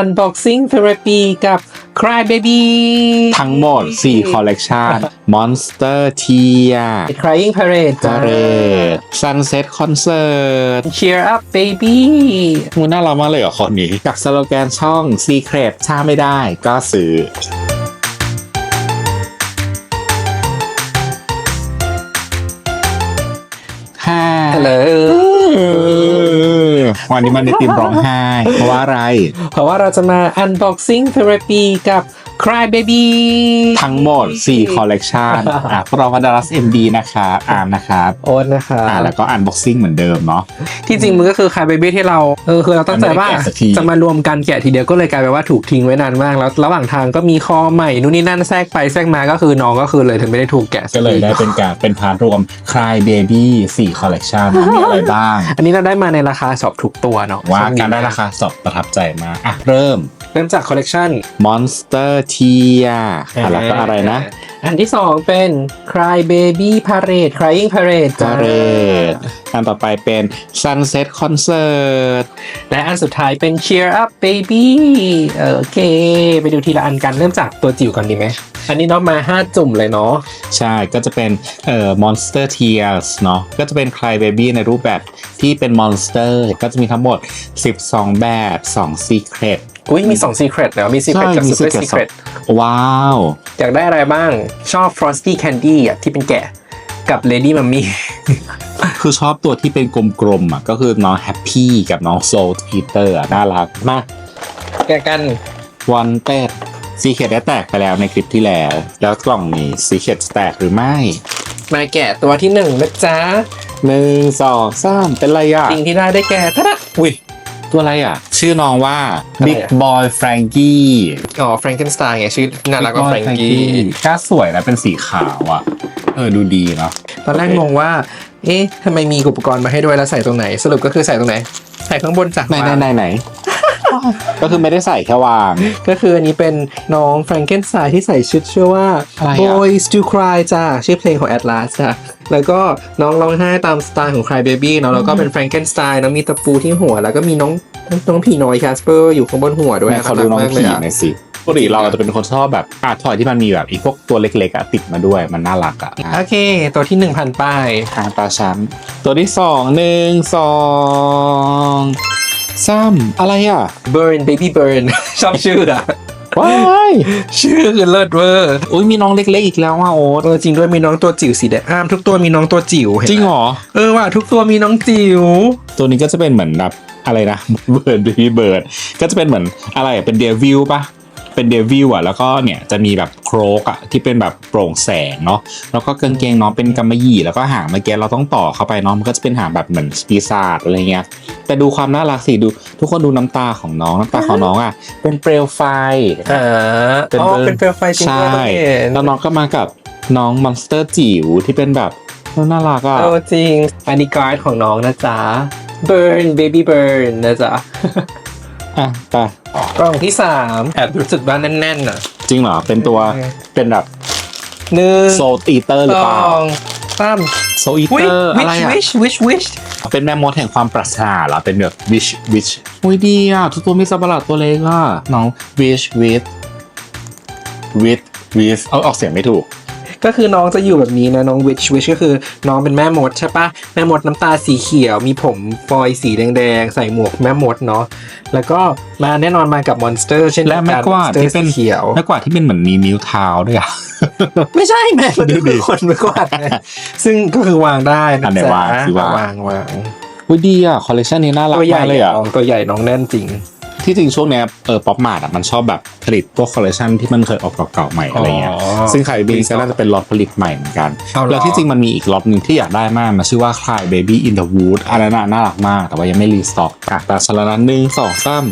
Unboxing Therapy กับ Cry Baby ทั้งหมด 4 คอลเลกชัน Monster Tia Crying Parade จ้า Parade Sunset Concert Cheer Up Baby มูน่ารักมากเลยเหรอคนนี้ กับสโลแกนช่อง Secret ถ้าไม่ได้ก็ซื้อฮ่า Hello วันนี้มันในตีมร้องไห้ เพราะว่าอะไร เพราะว่าเราจะมา Unboxing Therapy กับ Cry Baby ทั้งหมด 4 คอลเลกชันอะพวกเราพัดรัส MD นะครับอาร์มนะครับโอ๊ตนะคะอ่าแล้วก็อันบ็อกซิ่งเหมือนเดิมเนาะ ที่จริงมันก็คือ Cry Baby ที่เราเออคือเราตั้งใจว่าไม่ได้แกะสักที จะมารวมกันแกะทีเดียวก็เลยกลายเป็นว่าถูกทิ้งไว้นานมาก แล้วระหว่างทางก็มีคอใหม่นู่นนี่นั่นแทรกไปแทรกมาก็คือน้องก็คือเลยถึงไม่ได้ถูกแกะสัก็ทีเลยได้เป็นการเป็นพาร์ทรวม Cry Baby 4 คอลเลกชันมีอะไรบ้าง อันนี้เราได้มาในราคาช็อปถูกตัวเนาะว่าช่วงนี้การได้ราคาสอบประทับใจมากอะเริ่มเริ่มจากคอลเลกชัน Monster Tia อะแล้วก็อะไรนะ อันที่สองเป็น Cry Baby Parade Crying Parade จ้า Parade อันต่อไปเป็น Sunset Concert และอันสุดท้ายเป็น Cheer Up Baby เออโอเค ไปดูทีละอันกันเริ่มจากตัวจิ๋วก่อนดีไหม อันนี้เนาะมา 5 จุ่มเลยเนาะ ใช่ ก็จะเป็นเอ่อ Monster Tears เนาะ ก็จะเป็น Cry Baby ในรูปแบบที่เป็น Monster ก็จะมีทั้งหมด 12 แบบ 2 Secret อุ้ยมี2 Secret แล้วมี Secret กับมี Super Secret Secret ว้าว อยากได้อะไรบ้างชอบ Frosty Candy อะที่เป็นแกะกับ Lady Mummy คือชอบตัวที่เป็นกลมๆอะก็คือน้อง Happy กับน้อง Soul Eater อะน่ารักมากแกะกันวันเต็ดซีเคดได้แตกไปแล้วในคลิปที่แล้ว แล้วกล่องนี้ซีเคดแตกหรือไม่ มาแกะตัวที่หนึ่งนะจ๊ะหนึ่งสองสามเป็นไรอะ สิ่งที่ได้ได้แก่ทะดะอุ้ย ตัวอะไรอะ ชื่อน้องว่าอะไร Big อะ Boy Frankie อ๋อ Frankenstein ไงชื่อน่ารักกว่า Big Boy Frankie ก้าสวยนะเป็นสีขาวอะ เออดูดีเนาะตอนแรกงงว่า เอ๊ะทำไมมีอุปกรณ์มาให้ด้วยแล้วใส่ตรงไหน สรุปก็คือใส่ตรงไหน ใส่ข้างบนจากไหนไหนไหนไหน ก็คือไม่ได้ใส่แค่วาง ก็คืออันนี้เป็นน้อง Frankenstein ที่ใส่ชุดชื่อว่า อะไรอะ Boys to Cry จ้าชื่อเพลงของ Atlas จ้ะแล้วก็น้องร้องไห้ตามสไตล์ของ Cry Baby เนาะแล้วก็เป็น Frankenstein น้องมีตะปูที่หัว แล้วก็มีน้องน้องผีน้อย Casper อยู่ข้างบนหัวด้วยแม่เขาดูน้องรักมากเลผียอะหน่อยสิปกติเราจะเป็นคนชอบแบบอาร์ทอยที่มันมีแบบอีพวกตัวเล็กๆอะติดมาด้วยมันน่ารักอะโอเค ตัวที่ 1,000ป้าย ทางตาช้ำตัวที่สองหนึ่งสอง ซ้ำอะไรอะ Burn Baby Burn ชอบชื่ออะว้ายชื่อคือเลิศเวอร์อุ้ยมีน้องเล็กๆอีกแล้วว่าโอ๊ตเออจริงด้วยมีน้องตัวจิ๋วสีแดงอ้ามทุกตัวมีน้องตัวจิ๋วเนจริงเหรอ เออว่ะทุกตัวมีน้องจิ๋วตัวนี้ก็จะเป็นเหมือนแบบอะไรนะ เบิร์ดบีเบิร์ดก็จะเป็นเหมือนอะไรอะเป็นเดวิลปะ เป็นเดวิลอะแล้วก็เนี่ยจะมีแบบโครกอะที่เป็นแบบโปร่งแสงเนาะแล้วก็กางเกงน้องเป็นกำมะหยี่แล้วก็หางเมื่อกี้เราต้องต่อเข้าไปเนาะมันก็จะเป็นหางแบบเหมือนปีศาจอะไรเงี้ยแต่ดูความน่ารักสิดู ทุกคนดูน้ำตาของน้องน้ำตาของน้องอะเป็นเปลวไฟอ่าเป็นอ๋อเบอร์เป็นเปลวไฟจริงใช่ด้วยเห็นแล้วน้องก็มากับน้องมอนสเตอร์จิ๋วที่เป็นแบบน่ารักอะเออจริงอันนี้การ์ดของน้องนะจ๊ะ Burn Baby Burn นะจ๊ะ อะไปกล่องที่3แอบรู้สึกว่าแน่นๆอะจริงเหรอ เป็นตัวเป็นแบบหนึ่งโซตีเตอร์หรือสเปล่าองสามโซอีวิเตอร์อะไร wish อะ wish wish wish เป็นแม่มดแห่งความปรารถนาเหรอเป็นแบบ wish wish อุ้ยดีอะ ทุกตัวมีสัตว์ประหลาดตัวเล็กอะน้อง wish with with with เอาออกเสียงไม่ถูก ก็คือน้องจะอยู่แบบนี้นะน้อง wish wish ก็คือน้องเป็นแม่มดใช่ปะแม่มดน้ำตาสีเขียว มีผมฟอยล์สีแดงๆ ใส่หมวกแม่มดเนาะแล้วก็มาแน่นอนมากับมอนสเตอร์ เช่นและแม่กวาดที่ที่เป็นเขียวแม่กวาดที่เป็นเหมือนมีนิ้วเท้าด้วยอะไม่ใช่แม่มันดูคืดิอคนไม่กวาดไงซึ่งก็คือวางได้นะอันไหนจ๊ะวางสิวางวางวางอุ้ยดีอะคอลเลคชันนี้น่ารักตัวใหญ่มากเลยอะน้องตัวใหญ่น้องแน่นจริง ที่จริงช่วงเนี้ยเออป๊อปมาร์ทอะมันชอบแบบผลิตพวกคอลเลคชันที่มันเคยออกเก่าๆใหม่อะไรเงี้ยอ๋อซึ่งไคบีก็น่าจะเป็นล็อตผลิตใหม่เหมือนกันเอาเหรอแล้วที่จริงมันมีอีกล็อตหนึ่งที่อยากได้มากมันชื่อว่า Cry Baby in the Wood อันนั้นน่ะน่ารักมาก แต่ว่ายังไม่รีสต็อกอะแต่ฉะนั้นหนึ่งสองสาม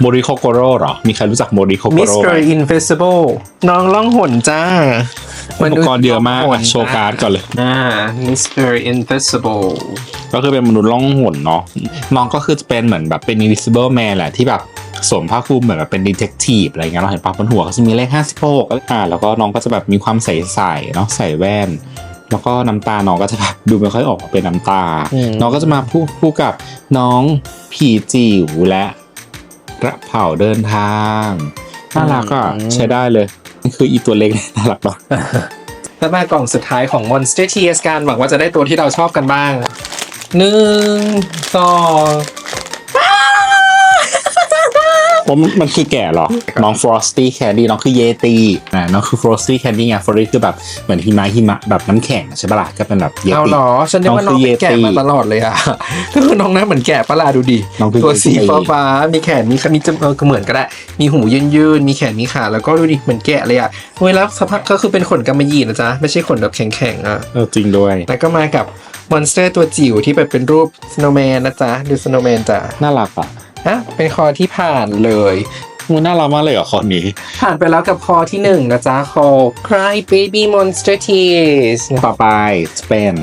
โมริโคโกโร่หรอ มีใครรู้จักโมริโคโกมิสโร่เตอไหมร์อินเฟส i ิ l e น้องล่องหนจ้าอุปกรณ์เยอะมากอะโชว์การ์ดก่อนเลยอ่ามิสเตอร์อินเฟส i ิ l e ก็คือเป็นมนุษย์ล่องหนเนาะน้องก็คือจะเป็นเหมือนแบบเป็น invisible man แหละที่แบบสวมผ้าคลุมเหมือนแบบเป็น detective อะไรเงี้ยเราเห็นปะบนหัวเขาจะมีเลข56อ่าแล้วก็น้องก็จะแบบมีความใสๆเนาะใส่แว่น แล้วก็น้ำตาน้องก็จะแบบดูไม่ค่อยออกมาเป็นน้ำตาอืมน้องก็จะมาพูดคู่กับน้องผีจิ๋วและกระเป๋าเดินทางน่ารักอะอืมใช้ได้เลยนี่คืออีตัวเล็กน่ารักเนาะแล้วมากล่องสุดท้ายของ Monster TS กันหวังว่าจะได้ตัวที่เราชอบกันบ้าง หนึ่งสองผมมันคือแก่เหรอ น้อง Frosty Candy น้องคือเยตีอ่าน้องคือ Frosty Candy ไง Frosty คือแบบเหมือนหิมะหิมะแบบน้ำแข็งใช่ปะล่ะก็เป็นแบบเยเอาตีเหรอ ฉันนึกว่าน้น้อองงคือเป็นแกะ Yeti มาตลอดเลยอะก็คือน้องหน้าเหมือนแกะปะลาดูดิน้องคือตัวสี Yeti ฟ้าฟ้าๆมีแขนมีขามีจมูกเออก็เหมือนก็ได้ มีหูยืนยืนๆมีแขนมีขาแล้วก็ดูดิเหมือนแกะเลยอะเวลาสภาพก็คือเป็นขนกำมะหยี่นะจ๊ะไม่ใช่ขนแบบแข็งๆอะเออจริงด้วยแล้วก็มากับ มอนสเตอร์ตัวจิ๋วที่แบบเป็นรูปสโนว์แมนนะจ๊ะ ดูสโนว์แมนจ้ะ น่ารักอะ ฮะ เป็นคอที่ผ่านเลย มันน่ารักมากเลยเหรอคอนนี้ ผ่านไปแล้วกับคอที่หนึ่งนะจ๊ะคอ Cry Baby Monster Tears ต่อไปเป็น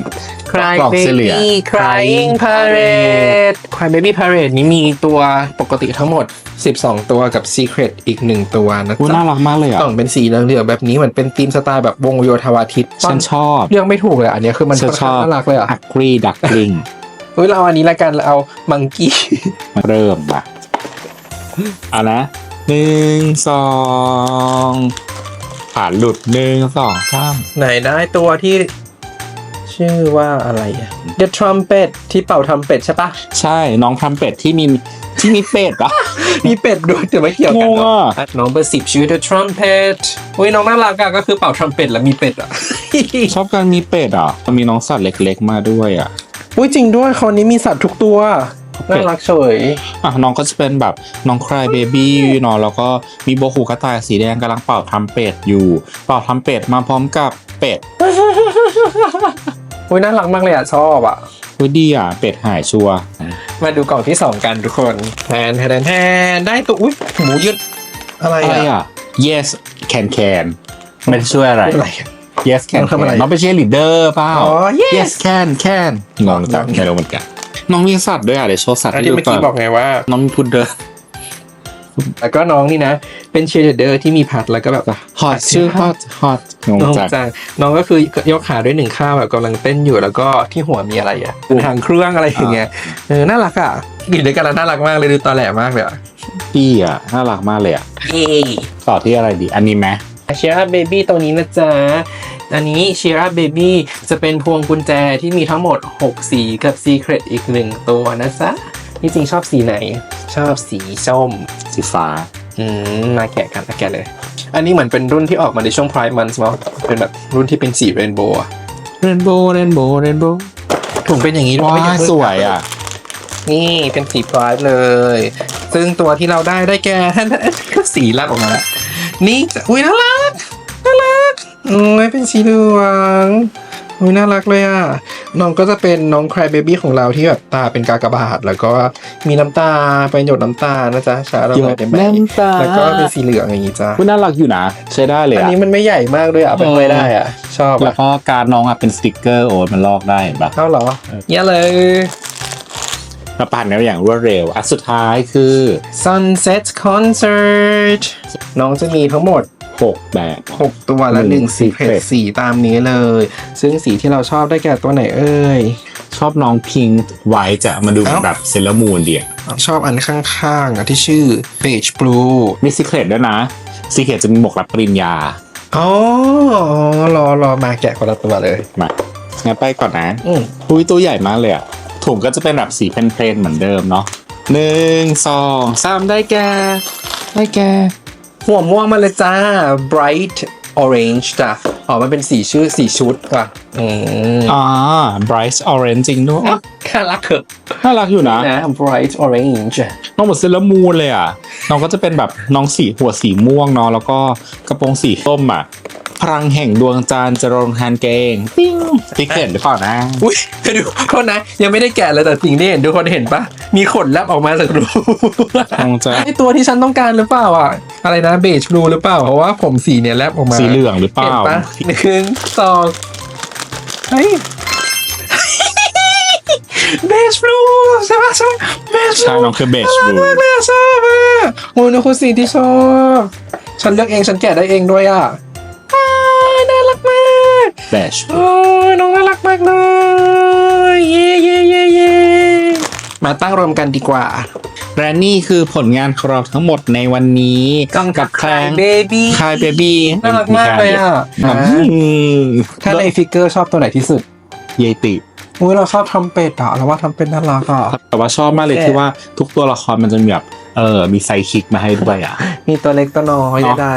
Cry กล่องสีเหลือง Baby Crying Parade Cry Baby Parade นี้มีตัวปกติทั้งหมด 12 ตัวกับ Secret อีก 1 ตัวนะอู้จ๊ะน่ารักมากเลยอะ กล่องเป็นสีเหลืองๆแบบนี้เหมือนเป็นธีมสไตล์แบบวงโยธวาทิตฉันชอบ เรื่องไม่ถูกเลยอันเนี้ยคือมันฉันชอบน่ารักเลยอะอักรีดักกลิง เฮ้ยเราเอาอันนี้ละกันเราเอามังกี้ เริ่มละเอานะ หนึ่งสองผ่านหลุดหนึ่งสองสามไหนได้ตัวที่ ชื่อว่าอะไรอะ The Trumpet ที่เป่าทำเป็ดใช่ปะใช่น้องทำเป็ดที่มีที่มีเป็ดอะมีเป็ดด้วยแต่ไม่เกี่ยวกันงงเนอะอะน้องเบอร์สิบชื่อ The Trumpet อุ้ยน้องน่ารักอะก็คือเป่าทรัมเป็ตแล้วมีเป็ดอะ ชอบการมีเป็ดอะมีน้องสัตว์เล็กๆมาด้วยอะ อุ้ยจริงด้วยคราวนี้มีสัตว์ทุกตัว น่ารักเฉยอะน้องก็จะเป็นแบบน้องคลายเบบี้เนาะแล้วก็มีโบหูกระต่ายสีแดงกำลังเป่าทำเป็ดอยู่ เป่าทำเป็ดมาพร้อมกับเป็ดอุ้ยน่ารักมากเลยอะชอบอะอุ้ยดีอะเป็ดหายชัวร์มาดูกล่องที่สองกันทุกคนแทนแทนแทนได้ตัวอุ้ยหมูยืดอะไรอะไรอะอะ yes can can ไม่ได้ช่วยอะไรอะไรอะ yes can น้องทำอะไร can น้องเป็นเชียร์ลีดเดอร์เปล่าอ๋อ yes yes can can งงจังไม่รู้เหมือนกัน น้องมีสัตว์ด้วยอะเดี๋ยวโชว์สัตว์อันให้ที่ดูเมื่อก่อกี้นบอกไงว่า น้องมีพุดเดิลแล้วก็น้องนี่นะ เป็นเชียร์เดอร์ที่มีพัดแล้วก็แบบ ฮอตชื่อฮอตฮอตงงน้องจัง จังน้องก็คือยกขาด้วยหนึ่งข้างแบบกำลังเต้นอยู่แล้วก็ที่หัวมีอะไรอะเป็นหางเครื่องอะไรอย่างเงี้ยเออน่ารักอะอยู่ด้วยกันแล้วน่ารักมากเลยดูตอแหลมากเลยอะพี่อะน่ารักมากเลยอะเย้ต่อที่อะไรดี อันนี้ไหมเชียร์เบบี้ตรงนี้นะจ๊ะ อันนี้เชียร์เบบี้จะเป็นพวงกุญแจที่มีทั้งหมด 6 สีกับซีเครตอีกหนึ่งตัวนะจ๊ะที่จริงชอบสีไหน ชอบสีส้ม สีฟ้า อืม มาแกะกันมาแกะเลย อันนี้เหมือนเป็นรุ่นที่ออกมาในช่วง Pride Month มั้งเป็นแบบรุ่นที่เป็นสีเรนโบว์อะเรนโบว์เรนโบว์เรนโบว์ถุงเป็นอย่างนี้ด้วยว้าไม่ยใช่สวยอะ นี่เป็นสี Pride เลย ซึ่งตัวที่เราได้ได้แก่ท่านก็สีแลบออกมาแล้วนี่จะอุ้ยน่ารักน่า รักอืมเป็นสีเหลืองอุ้ยน่ารักเลยอะ น้องก็จะเป็นน้อง Cry Baby ของเราที่แบบตาเป็นกากบาท แล้วก็มีน้ำตาเป็นหยดน้ำตานะจ๊ะชาเราไปเป็นแบบนี้น้ำตาแล้วก็เป็นสีเหลืองอย่างนี้จ้าคุณน่ารักอยู่นะ ใช้ได้เลยอันอะนี้มันไม่ใหญ่มากด้วยอะเป็นไปได้อะ ชอบแล้อะวก็การน้องอะเป็นสติกเกอร์โอ้ยมันลอกได้เห็นปะเท่าเหรอเยอะเลยมาปั่นกันอย่างรวดเร็วอะสุดท้ายคือ Sunset Concert น้องจะมีทั้งหมด 6 แบบ 6 ตัวและหหนึ่นึ่งงสีเพ secret จสีตามนี้เลย ซึ่งสีที่เราชอบได้แก่ตัวไหนเอ่ย ชอบน้องพิงค์ไว้จะมาดูเหมือนเอ้าแบบเซเลอร์มูนเดียชอบอันข้างๆอะที่ชื่อ Beige Blue มีซีเครตด้วยนะซีเครตจะมีหมวกรับปริญญาอ๋อรอรอมาแกะคนละตัวเลย มางั้นไปก่อนนะอืมอุ้ยตัวใหญ่มากเลยอะถุงก็จะเป็นแบบสีเพลนๆเหมือนเดิมเนาะหนึ่งสองสามได้แก่ได้แก่ หัวม่วงมาเลยจ้า Bright Orange จ้ะอ๋อมันเป็นสีชื่อสีชุดว่ะอืมอ่า bright orange จริงด้วยอะน่ารักเถอะน่ารักอยู่นะนะ Bright Orange น้องเหมือนเซเลอร์มูนเลยอะ น้องก็จะเป็นแบบน้องสีหัวสีม่วงเนาะแล้วก็กระโปรงสีส้มอะ พลังแห่งดวงจันทร์จะลงทานเกงปิ้งติ๊กเก็ตหรือเปล่านะ อุ้ยดูโทษนะ ยังไม่ได้แกะเลยแต่สิ่งที่เห็นทุกคนเห็นปะมีขนแลบออกมาจากรูคงจะ ไอตัวที่ฉันต้องการหรือเปล่าอะ อะไรนะเบจบลูหรือเปล่า เพราะว่าผมสีเนี่ยแลบออกมาสีเหลืองหรือเปเห็นล่าปะหนึ่งสองเฮ้ยเบจบลูใช่ปะใช่เบจบใช่ลูน้องคือเบจบลูมากเลยอะชอบอะโอ้ยนี่คือสีที่ชอบ ฉันเลือกเองฉันแกะได้เองด้วยอะ เบจโอ้ยน้องน่ารักมากเลยเย่เย่เย่เย่มาตั้งรวมกันดีกว่า และนี่คือผลงานของเราทั้งหมดในวันนี้กับแคลงเบบี้คายเบบี้น่ารักมากเลยอะถ้าในฟิกเกอร์ชอบตัวไหนที่สุด เยติอุ้ยเราชอบทำเป็ดอะเราว่าทำเป็ดน่ารักอะแต่ว่าชอบมากเลยแกที่ว่าทุกตัวละครมันจะมีแบบเออ มีไซคิกมาให้ด้วยอะ มีตัวเล็กตัวน้อยเนาะใด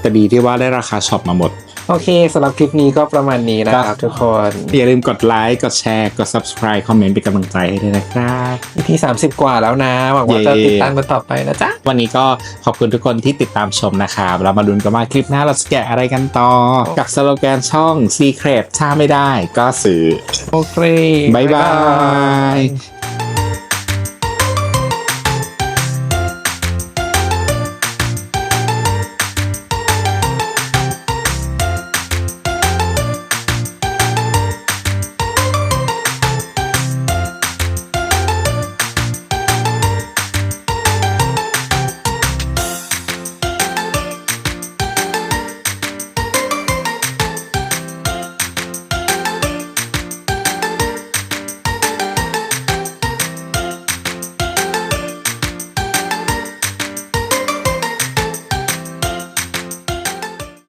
แต่ดีที่ว่าได้ราคาช็อปมาหมดๆ โอเคสำหรับคลิปนี้ก็ประมาณนี้นะครับทุกคน อย่าลืมกดไลค์ กดแชร์ กด subscribe คอมเมนต์เป็นกำลังใจให้ด้วยนะครับที่30 กว่าแล้วนะ หวังว่าจะเย้ติดตามกันต่อไปนะจ๊ะ วันนี้ก็ขอบคุณทุกคนที่ติดตามชมนะครับ เรามาลุ้นกันว่าคลิปหน้าเราจะแกะอะไรกันต่อ กับสโลแกนช่อง Secret ถ้าไม่ได้ก็ซื้อโอเคบายบาย